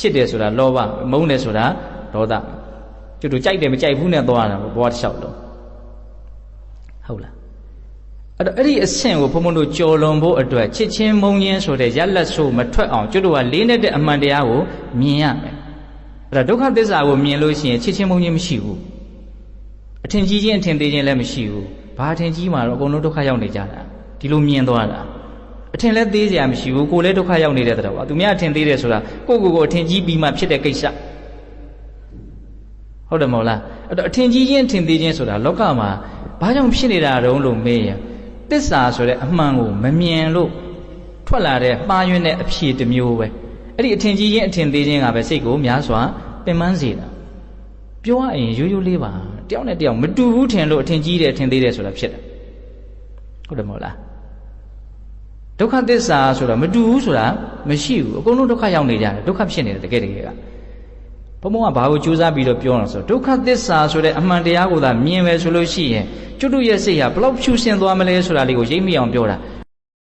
ချစ်တယ်ဆိုတာလောဘမုန်းတယ်ဆိုတာဒေါသကျွတ်တို့ကြိုက်တယ်မကြိုက်ဘူးနဲ့သွားတာဘဝတစ်လျှောက်လုံးဟုတ်လားအဲ့တော့အဲ့ဒီအဆင့်ကိုဘုံဘုံတို့ကြော်လွန်ဖို့အတွက်ချစ်ချင်းမုန်းချင်းဆိုတဲ့ရက်လက်ဆိုးမထွက်အောင်ကျွတ်တို့ကလေးနဲ့တဲ့အမှန်တရားကိုမြင်ရမယ်အဲ့ဒါဒုက္ခသစ္စာကိုမြင်လို့ရှိရင်ချစ်ချင်းမုန်းချင်းမရှိဘူးအထင်ကြီးချင်းအထင်သေးချင်းလည်းမရှိဘူးဘာအထင်ကြီးမှတော့အကုန်လုံးဒုက္ခရောက်နေကြတာဒီလိုမြင်သွားတာ အထင်လည်းသေးစရာမရှိဘူးကိုယ်လည်းဒုက္ခရောက်နေတဲ့တဲ့တော့သူများအထင်သေးတယ်ဆိုတာကိုယ့်ကိုယ်ကိုအထင်ကြီးပြီးမှဖြစ်တဲ့ကိစ္စဟုတ်တယ်မဟုတ်လားအဲ့တော့အထင်ကြီးချင်းအထင်သေးချင်းဆိုတာလောကမှာဘာကြောင့်ဖြစ်နေတာတုံးလို့မေးရင်တစ္ဆာဆိုတဲ့အမှန်ကိုမမြင်လို့ထွက်လာတဲ့မှားယွင်းတဲ့အဖြေတစ်မျိုးပဲအဲ့ဒီအထင်ကြီးချင်းအထင်သေးချင်းကပဲစိတ်ကိုများစွာပင်ပန်းစေတာပြောရရင်ရိုးရိုးလေးပါတယောက်နဲ့တယောက်မတူဘူးထင်လို့အထင်ကြီးတယ်အထင်သေးတယ်ဆိုတာဖြစ်တယ်ဟုတ်တယ်မဟုတ်လားဒု က္ခသစ္စာဆိုတာမတူဘူးဆိုတာမရှိဘူးအကုန်လုံးဒုက္ခရောက်နေကြတယ်ဒုက္ခဖြစ်နေတယ်တကယ်တကယ်ကဘုံဘုံကဘာကိုကြိုးစားပြီးတော့ပြောအောင်ဆိုဒုက္ခသစ္စာဆိုတဲ့အမှန်တရားကိုသာမြင်မယ်ဆိုလို့ရှိရင်ကျွတ်တို့ရဲ့စိတ်ဟာဘလောက်ဖြူစင်သွားမလဲဆိုတာလေးကိုရိပ်မိအောင်ပြောတာ